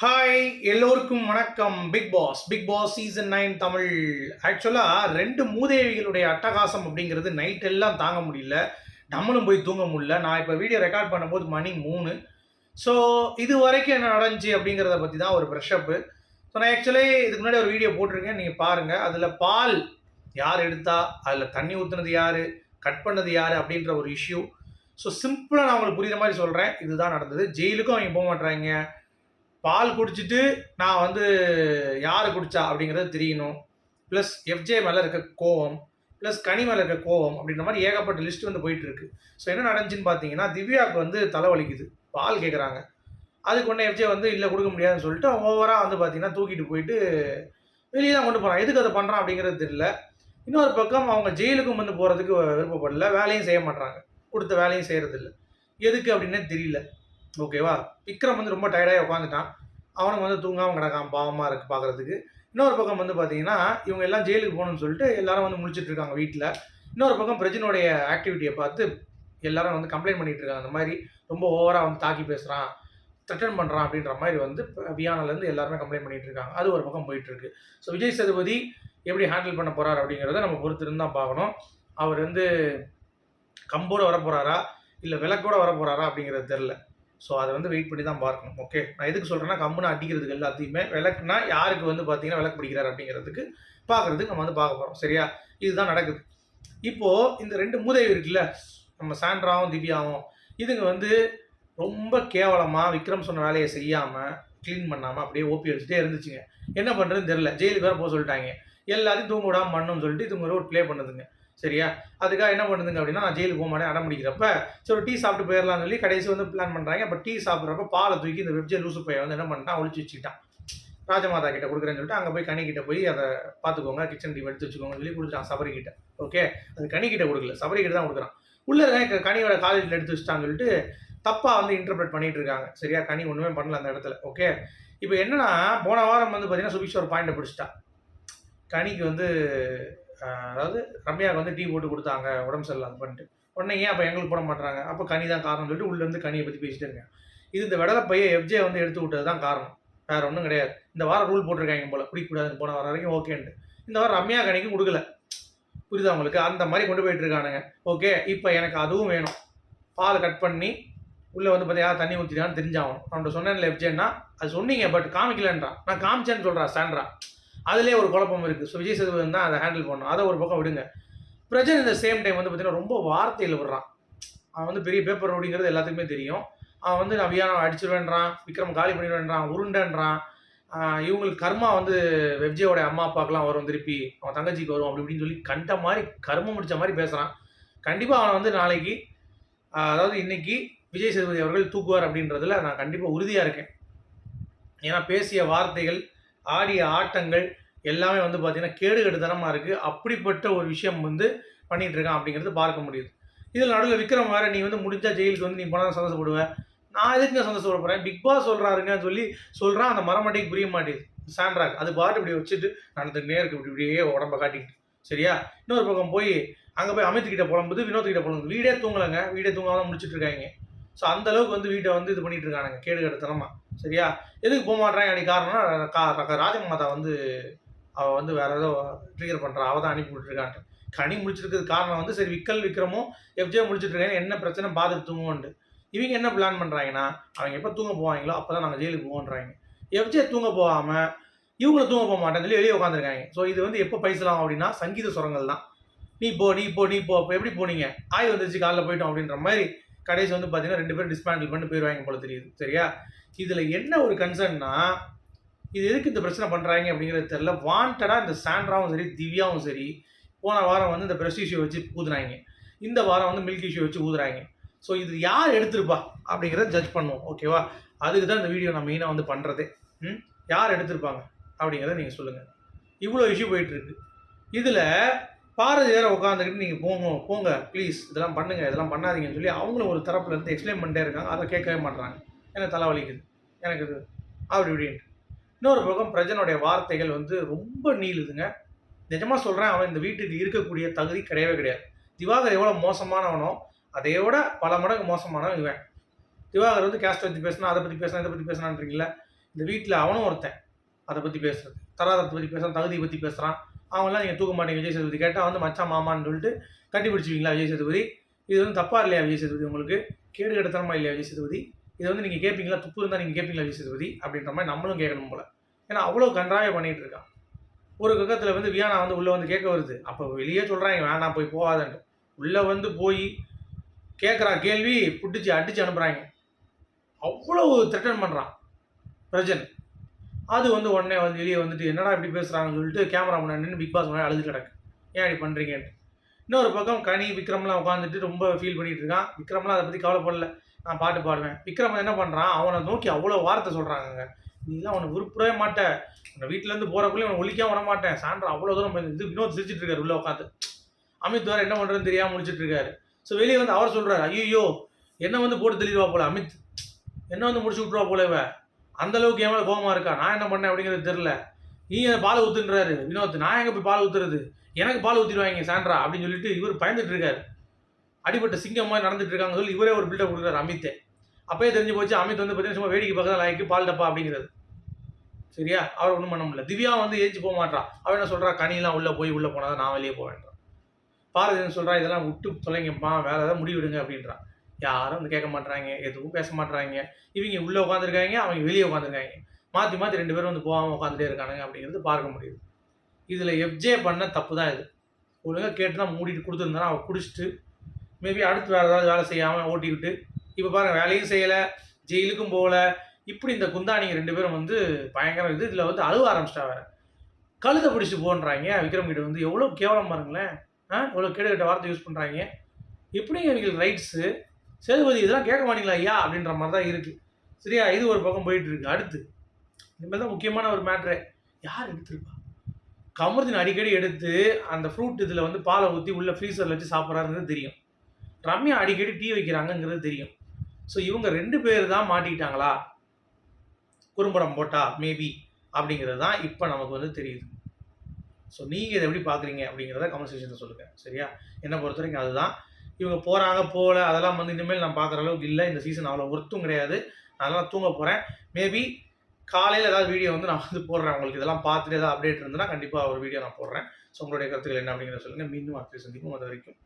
Hi எல்லோருக்கும் வணக்கம். Big boss big boss season nine Tamil. ஆக்சுவலாக ரெண்டு மூதேவிகளுடைய அட்டகாசம் அப்படிங்கிறது நைட் எல்லாம் தாங்க முடியல. நம்மளும் போய் தூங்க முடியல. நான் இப்போ வீடியோ ரெக்கார்ட் பண்ணும்போது மணி மூணு. ஸோ இது வரைக்கும் என்ன நடந்துச்சு அப்படிங்கிறத பற்றி தான் ஒரு ப்ரெஷ்அப்பு ஸோ நான் ஆக்சுவலி இதுக்கு முன்னாடி ஒரு வீடியோ போட்டிருக்கேன். நீங்கள் பாருங்கள் அதில் பால் யார் எடுத்தா? அதில் தண்ணி ஊற்றுனது யார்? கட் பண்ணது யார்? அப்படின்ற ஒரு இஷ்யூ ஸோ சிம்பிளாக நான் உங்களுக்கு புரியுற மாதிரி சொல்கிறேன் இதுதான் நடந்தது. ஜெயிலுக்கும் அவங்க போக மாட்டுறாங்க பால் குடிச்சிட்டு நான் வந்து யார் குடிச்சா அப்படிங்கிறது தெரியணும். ப்ளஸ் எஃப்ஜே மேலே இருக்க கோவம் ப்ளஸ் கனி மேலே இருக்க கோவம் அப்படின்ற மாதிரி ஏகப்பட்ட லிஸ்ட் வந்து போயிட்டு இருக்கு. ஸோ என்ன நடந்துச்சுன்னு பார்த்தீங்கன்னா திவ்யாவுக்கு வந்து தலைவலிக்குது. பால் கேட்குறாங்க அதுக்கு ஒன்று எஃப்ஜே வந்து இல்லை கொடுக்க முடியாதுன்னு சொல்லிட்டு ஓவராக வந்து பார்த்தீங்கன்னா தூக்கிட்டு போயிட்டு வெளியே தான் கொண்டு போகிறான் எதுக்கு அதை பண்ணுறான் அப்படிங்கிறது தெரியல. இன்னொரு பக்கம் அவங்க ஜெயிலுக்கும் வந்து போகிறதுக்கு விருப்பப்படல. வேலையும் செய்ய மாட்டாங்க கொடுத்த வேலையும் செய்கிறதில்ல எதுக்கு அப்படின்னே தெரியல. ஓகேவா? விக்ரம் வந்து ரொம்ப டயர்டாகி உட்காந்துட்டான் அவனுக்கு வந்து தூங்காமல் கிடக்கான் பாவமாக இருக்குது பார்க்குறதுக்கு இன்னொரு பக்கம் வந்து பார்த்தீங்கன்னா இவங்க எல்லாம் ஜெயிலுக்கு போகணும்னு சொல்லிட்டு எல்லாரும் வந்து முழிச்சிட்டு இருக்காங்க வீட்டில் இன்னொரு பக்கம் பிரஜினுடைய ஆக்டிவிட்டியை பார்த்து எல்லாரும் வந்து கம்ப்ளைண்ட் பண்ணிட்டு இருக்காங்க. அந்த மாதிரி ரொம்ப ஓவராக வந்து தாக்கி பேசுகிறான் த்ரெட்டன் பண்ணுறான் அப்படின்ற மாதிரி வந்து வியானிலேருந்து எல்லாருமே கம்ப்ளைண்ட் பண்ணிட்டு இருக்காங்க. அது ஒரு பக்கம் போயிட்டுருக்கு ஸோ விஜய் சேதுபதி எப்படி ஹேண்டில் பண்ண போகிறார் அப்படிங்கிறத நம்ம பொறுத்திருந்து தான் பார்க்கணும். அவர் வந்து கம்போட வர போகிறாரா இல்லை விளக்கோட வர போகிறாரா அப்படிங்கிறது தெரில ஸோ அதை வந்து வெயிட் பண்ணி தான் பார்க்கணும். ஓகே நான் எதுக்கு சொல்கிறேன்னா கம்முன்னு அடிக்கிறதுக்கு எல்லாத்தையுமே விளக்குனா யாருக்கு வந்து பார்த்தீங்கன்னா விளக்கு பிடிக்கிறார் அப்படிங்கிறதுக்கு பார்க்குறதுக்கு நம்ம வந்து பார்க்க போகிறோம் சரியா? இதுதான் நடக்குது. இப்போது இந்த ரெண்டு மூதேவி இருக்குல்ல நம்ம சாண்ட்ராவும் திவ்யாவும் இதுங்க வந்து ரொம்ப கேவலமாக விக்ரம் சொன்ன வேலையை செய்யாமல் க்ளீன் பண்ணாமல் அப்படியே ஓப்பி அடிச்சுட்டே இருந்துச்சுங்க. என்ன பண்ணுறதுன்னு தெரில ஜெயிலுக்கு வேறு போக சொல்லிட்டாங்க. எல்லாத்தையும் தூங்க விடாமல் பண்ணணும்னு சொல்லிட்டு இதுங்க ஒரு ப்ளே பண்ணுதுங்க. சரியா? அதுக்காக என்ன பண்ணுதுங்க அப்படின்னா நான் ஜெயிலுக்கு போக மாட்டேன் அடம் முடிக்கிறப்ப சரி ஒரு டீ சாப்பிட்டு போயிடலாம்னு சொல்லி கடைசி வந்து பிளான் பண்ணுறாங்க அப்போ டீ சாப்பிட்றப்ப பாலை தூக்கி இந்த வெப்ஜே லூசு பையன் வந்து என்ன பண்ணிட்டான் ஒழிச்சு வச்சுக்கிட்டான். ராஜமாதா கிட்ட கொடுக்குறேன்னு சொல்லிட்டு அங்கே போய் கனி கிட்ட போய் அதை பார்த்துக்கோங்க கிச்சன் டீம் எடுத்து வச்சுக்கோங்க சொல்லி கொடுத்துட்டான் சபரி கிட்ட. ஓகே அது கனி கிட்ட கொடுக்கல சபரி கிட்ட தான் கொடுக்குறான். உள்ளே கனியோட காலேஜில் எடுத்து வச்சுட்டான்னு சொல்லிட்டு தப்பாக வந்து இன்டர்பிரட் பண்ணிட்டு இருக்காங்க. சரியா? கனி ஒன்றுமே பண்ணல அந்த இடத்துல. ஓகே இப்போ என்னன்னா போன வாரம் வந்து பார்த்தீங்கன்னா சுபிஷ் ஒரு பாயிண்டை பிடிச்சிட்டா கனிக்கு வந்து அதாவது ரம்யாவுக்கு வந்து டீ போட்டு கொடுத்தாங்க உடம்பு சரியில்லை அது பண்ணிட்டு. உடனே ஏன் அப்போ எங்களுக்கு போட மாட்டாங்க அப்போ கனி தான் காரணம் சொல்லிட்டு உள்ளேருந்து கனியை பற்றி பேசிட்டு இருக்கேன் இது இந்த விடலை பையன் எஃப்ஜே வந்து எடுத்து விட்டது தான் காரணம். வேற ஒன்றும் கிடையாது. இந்த வாரம் ரூல் போட்டிருக்காங்க போல. குடிக்கக்கூடாதுன்னு போன வாரம் வரைக்கும் ஓகேன்ட்டு இந்த வாரம் ரம்யா கனிக்கும் கொடுக்கல. புரியுதா உங்களுக்கு? அந்த மாதிரி கொண்டு போயிட்டு இருக்கானுங்க. ஓகே இப்போ எனக்கு அதுவும் வேணும். பால் கட் பண்ணி உள்ளே வந்து பார்த்தியா தண்ணி ஊற்றிட்டான்னு தெரிஞ்சாகணும். அவன்கிட்ட சொன்னேன் எஃப்ஜேன்னா அது சொன்னீங்க பட் காமிக்கலன்றான். நான் காமிச்சேன்னு சொல்கிறேன் சாண்ட்ரா அதுலேயே ஒரு குழப்பம் இருக்குது ஸோ விஜய் சேதுபதி தான் அதை ஹேண்டில் பண்ணணும். அதை ஒரு பக்கம் விடுங்க. பிரஜன் இந்த சேம் டைம் வந்து பார்த்தீங்கன்னா ரொம்ப வார்த்தையில் விடுறான். அவன் வந்து பெரிய பேப்பர் அப்படிங்கிறது எல்லாத்துக்குமே தெரியும். அவன் வந்து நான் வியானம் அடிச்சிருவேன்றான் விக்ரம் காலி பண்ணிடுவேன்றான் உருண்டன்றான். இவங்களுக்கு கர்மா வந்து வெப்ஜியோட அம்மா அப்பாக்கெலாம் வரும் திருப்பி. அவன் தங்கச்சிக்கு வரும் அப்படி இப்படின்னு சொல்லி கண்ட மாதிரி கர்மம் முடிச்ச மாதிரி பேசுகிறான் கண்டிப்பாக அவனை வந்து நாளைக்கு அதாவது இன்னைக்கு விஜய் சேதுபதி அவர்கள் தூக்குவார் அப்படின்றதுல நான் கண்டிப்பாக உறுதியாக இருக்கேன். ஏன்னா பேசிய வார்த்தைகள் ஆடிய ஆட்டங்கள் எல்லாமே வந்து பார்த்திங்கன்னா கேடு இருக்குது அப்படிப்பட்ட ஒரு விஷயம் வந்து பண்ணிகிட்ருக்கான் இருக்கான் அப்படிங்கிறது பார்க்க முடியுது. இதில் நடுவில் விக்ரம் வேறு நீ வந்து முடிஞ்சால் ஜெயிலுக்கு வந்து நீ போனால் சந்தோஷப்படுவ. நான் எதுக்குங்க சந்தோஷப்பட போகிறேன் பிக் பாஸ் சொல்கிறாருங்கன்னு சொல்லி சொல்கிறான் அந்த மரமாட்டிக்கு புரிய மாட்டேங்குது. சாண்ட்ராக். அது பாட்டு இப்படி வச்சுட்டு நடந்துக்கிட்டே இருக்கு. இப்படி இப்படியே உடம்ப காட்டிக்கிட்டு. சரியா? இன்னொரு பக்கம் போய் அங்கே போய் அமித் புலம்புது வினோத் புலம்புது. வீடே தூங்கலைங்க. வீடே தூங்காமல் முடிச்சுட்டு இருக்காங்க. ஸோ அந்த அளவுக்கு வந்து வீட்டை வந்து இது பண்ணிட்டு இருக்கானுங்க கேடு கெடுத்தனமா சரியா? எதுக்கு போக மாட்டேறாங்க அன்னைக்கு காரணம்னா கா- ர- ராஜமாதா வந்து அவள் வந்து வேற ஏதோ ட்ரிகர் பண்ணுறா அவள் தான் அனுப்பி விட்டுருக்கான்ட்டு. கனி முடிச்சிருக்கிறது காரணம் வந்து சரி விக்கல் விக்ரமும் எஃப்ஜே முடிச்சிட்டு இருக்காங்க என்ன பிரச்சனை? பார்த்துட்டு தூங்குவோண்டு இவங்க என்ன பிளான் பண்ணுறாங்கன்னா அவங்க எப்போ தூங்க போவாங்களோ அப்போ தான் நாங்கள் ஜெயிலுக்கு போவோன்றாங்க. எஃப்ஜே தூங்க போகாமல் இவங்கள தூங்க போக மாட்டேன் சொல்லி வெளியே உட்காந்துருக்காங்க ஸோ இது வந்து எப்போ பைசலாம் அப்படின்னா சங்கீத சுரங்கள் தான் நீ போ நீ போ நீ போ இப்போ எப்படி போனீங்க? ஆய் வந்துருச்சு காலைல போயிட்டோம் அப்படின்ற மாதிரி கடைசி வந்து பார்த்தீங்கன்னா ரெண்டு பேரும் டிஸ்மேண்டில் பண்ணி போயிடுவாங்க போல தெரியுது. சரியா? இதில் என்ன ஒரு கன்சர்ன்னா இது எதுக்கு இந்த பிரச்சனை பண்ணுறாங்க அப்படிங்கிறது தெரியல. வாண்டடாக இந்த சாண்ட்ராவும் சரி திவ்யாவும் சரி போன வாரம் வந்து இந்த பிரஷ் இஷ்யூ வச்சு ஊதுனாங்க. இந்த வாரம் வந்து மில்க் இஷ்யூ வச்சு ஊதுறாங்க. ஸோ இது யார் எடுத்திருப்பா அப்படிங்கிறத ஜட்ஜ் பண்ணுவோம். ஓகேவா அதுக்கு தான் இந்த வீடியோ நான் மெயினாக வந்து பண்ணுறதே ம்? யார் எடுத்திருப்பாங்க அப்படிங்கிறத நீங்கள் சொல்லுங்கள் இவ்வளோ இஷ்யூ போயிட்டுருக்கு இதில் பாரதி வேற உட்காந்துக்கிட்டு நீங்கள் போங்க போங்க ப்ளீஸ் இதெல்லாம் பண்ணுங்க இதெல்லாம் பண்ணாதீங்கன்னு சொல்லி அவங்களும் ஒரு தரப்புல இருந்து எக்ஸ்பிளைன் பண்ணிட்டே இருக்காங்க. அதை கேட்கவே மாட்றாங்க. எனக்கு தலை வலிக்குது. எனக்கு இது அப்படி இப்படின்ட்டு. இன்னொரு பக்கம் பிரஜனுடைய வார்த்தைகள் வந்து ரொம்ப நீளுதுங்க. நிஜமாக சொல்கிறேன் அவன் இந்த வீட்டுக்கு இருக்கக்கூடிய தகுதி கிடையவே கிடையாது. திவாகர் எவ்வளோ மோசமானவனோ அதை விட பல மடங்கு மோசமானவன் இவன். திவாகர் வந்து கேஸ்ட் பற்றி பேசினா அதை பற்றி பேசினா இதை பற்றி பேசினான்றீங்களா இந்த வீட்டில் அவனும் ஒருத்தன். அதை பற்றி பேசுறது. தராதரத்தை பற்றி பேசுகிறான் தகுதியை பற்றி பேசுகிறான் அவங்களாம் நீங்கள் தூக்க மாட்டீங்க விஜய் சேதுபதி. கேட்டால் வந்து மச்சான் மாமான்னு சொல்லிட்டு கட்டி பிடிச்சிவிங்களா விஜய் சேதுபதி? இது வந்து தப்பாக இல்லையா விஜய் சேதுபதி உங்களுக்கு? கேடு கெடுத்தனமா இல்லையா விஜய் சேதுபதி? இதை வந்து நீங்கள் கேட்பீங்களா துப்பு இருந்தால் நீங்கள் கேட்பீங்களா விஜய் சேதுபதி? அப்படின்ற மாதிரி நம்மளும் கேட்கணும் போல. ஏன்னா அவ்வளோ கன்றாவே பண்ணிட்டு இருக்கான். ஒரு கக்கத்தில் வந்து வியானா வந்து உள்ளே வந்து கேட்க வருது. அப்போ வெளியே சொல்கிறாங்க வேணாம் போய் போகாதன்ட்டு. உள்ளே வந்து போய் கேட்குறா கேள்வி பிடிச்சி அடிச்சு அனுப்புகிறாங்க அவ்வளோ த்ரெட்டன் பண்ணுறான் பிரஜன். அது வந்து உடனே வந்து வெளியே வந்துட்டு என்னடா இப்படி பேசுகிறாங்கன்னு சொல்லிட்டு கேமரா முன்னாடி நின்று பிக் பாஸ் முன்னாடி அழுது கிடக்கு. ஏன் இப்படி பண்ணுறீங்கன்ட்டு இன்னொரு பக்கம் கனி விக்ரம்லாம் உட்காந்துட்டு ரொம்ப ஃபீல் பண்ணிட்டு இருக்கான். விக்ரம்லாம் அதை பற்றி கவலைப்படல. நான் பாட்டு பாடுவேன். விக்ரம் என்ன பண்ணுறான் அவனை நோக்கி அவ்வளோ வார்த்தை சொல்கிறாங்க நீலாம் அவனை உருப்படவே மாட்டேன் உன்னை வீட்டிலேருந்து போகிறக்குள்ளே அவனை ஒழிக்காம விட மாட்டேன். சான்றா அவ்வளோ தூரம் இது வினோத் சிரிச்சிட்டு இருக்காரு உள்ளே உட்காந்து அமித் வேறு என்ன பண்ணுறதுன்னு தெரியாமல் முடிச்சிட்டு இருக்காரு. ஸோ வெளியே வந்து அவர் சொல்கிறாரு ஐயோ என்ன வந்து போட்டு தெளிவா போல அமித்? என்ன வந்து முடிச்சு விட்ருவா போல அந்தளவுக்கு அந்த கோபமாக என் மேலே இருக்கா? நான் என்ன பண்ணேன் அப்படிங்கிறது தெரில நீ பால் ஊத்துன்றாரு? வினோத் நான் எங்கே போய் பால் ஊத்துறது? எனக்கு பால் ஊற்றிடுவாங்க சாண்ட்ரா அப்படின்னு சொல்லிட்டு இவர் பயந்துட்டு இருக்காரு. அடிபட்ட சிங்கம் மாதிரி நடந்துட்டு இருக்காங்க சொல்லி இவரே ஒரு பில்டப் கொடுக்குறாரு அமித்தே. அப்பயே தெரிஞ்சு போச்சு அமித் வந்து பார்த்தீங்கன்னா சும்மா வேடிக்கை பக்கத்தில் லாய்க்கு பால் டப்பா அப்படிங்கிறது. சரியா? அவர் ஒன்றும் பண்ண முடியல. திவ்யா வந்து ஏஞ்சி போக மாட்டா அவன் என்ன சொல்கிறா கனிலாம் உள்ளே போய் உள்ளே போனால் தான் நான் வெளியே போவேன்றான். பாரதி என்ன சொல்கிறா இதெல்லாம் விட்டு தொலைங்கப்பா வேறு ஏதாவது முடிவிடுங்க அப்படின்றான் யாரும் வந்து கேட்க மாட்றாங்க எதுவும் பேச மாட்றாங்க. இவங்க உள்ளே உட்காந்துருக்காங்க அவங்க வெளியே உட்காந்துருக்காங்க மாற்றி மாற்றி ரெண்டு பேரும் வந்து போகாமல் உட்காந்துட்டே இருக்கானுங்க அப்படிங்கிறது பார்க்க முடியுது. இதில் எஃப்ஜே பண்ண தப்பு தான் இது. ஒழுங்காக கேட்டு தான் மூடிட்டு கொடுத்துருந்தானா அவள் குடிச்சிட்டு மேபி அடுத்து வேறு ஏதாவது வேலை செய்யாமல் ஓட்டிக்கிட்டு இப்போ பாருங்க வேலையும் செய்யலை ஜெயிலுக்கும் போகலை. இப்படி இந்த குந்தானிங்க ரெண்டு பேரும் வந்து பயங்கரம் இது. இதில் வந்து அழுவ ஆரம்பிச்சிட்டா வேற. கழுத்தை பிடிச்சி போன்றாங்க. விக்ரம் கிட்ட வந்து எவ்வளோ கேவலம் பாருங்களேன். ஆ? எவ்வளோ கேடு கட்ட வார்த்தை யூஸ் பண்ணுறாங்க எப்படிங்க இவங்களுக்கு ரைட்ஸு சேதுபதி இதெல்லாம் கேட்க மாட்டீங்களா ஐயா? அப்படின்ற மாதிரி தான் இருக்குது சரியா? இது ஒரு பக்கம் போயிட்டு இருக்கு. அடுத்து இனிமேல் தான் முக்கியமான ஒரு மேட்ரு யார் எடுத்திருப்பா? கமர்தின் அடிக்கடி எடுத்து அந்த ஃப்ரூட் இதில் வந்து பாலை ஊற்றி உள்ள ஃப்ரீசரில் வச்சு சாப்பிட்றாருங்கிறது தெரியும். ரம்யா அடிக்கடி டீ வைக்கிறாங்கங்கிறது தெரியும். ஸோ இவங்க ரெண்டு பேர் தான் மாட்டிக்கிட்டாங்களா? குறும்படம் போட்டா மேபி அப்படிங்கிறது தான் இப்போ நமக்கு வந்து தெரியுது. ஸோ நீங்கள் இதை எப்படி பார்க்குறீங்க அப்படிங்கிறத கமெண்ட் செக்ஷனில் சொல்லுங்கள் சரியா? என்னை பொறுத்த வரைக்கும் அதுதான் இவங்க போகிறாங்க போகல அதெல்லாம் வந்து இனிமேல் நான் பார்க்குற அளவுக்கு இல்லை. இந்த சீசன் அவ்வளோ ஒர்த்தும் கிடையாது. அதெல்லாம் தூங்க போகிறேன் மேபி காலையில் ஏதாவது வீடியோ வந்து நான் வந்து போடுறேன் உங்களுக்கு. இதெல்லாம் பார்த்துட்டு ஏதாவது அப்டேட் இருந்ததுன்னா கண்டிப்பாக ஒரு வீடியோ நான் போடுறேன். ஸோ உங்களுடைய கருத்துக்கள் என்ன அப்படிங்கிறத சொல்லுங்கள் மீண்டும் அடுத்த சந்திப்போம் அது வரைக்கும்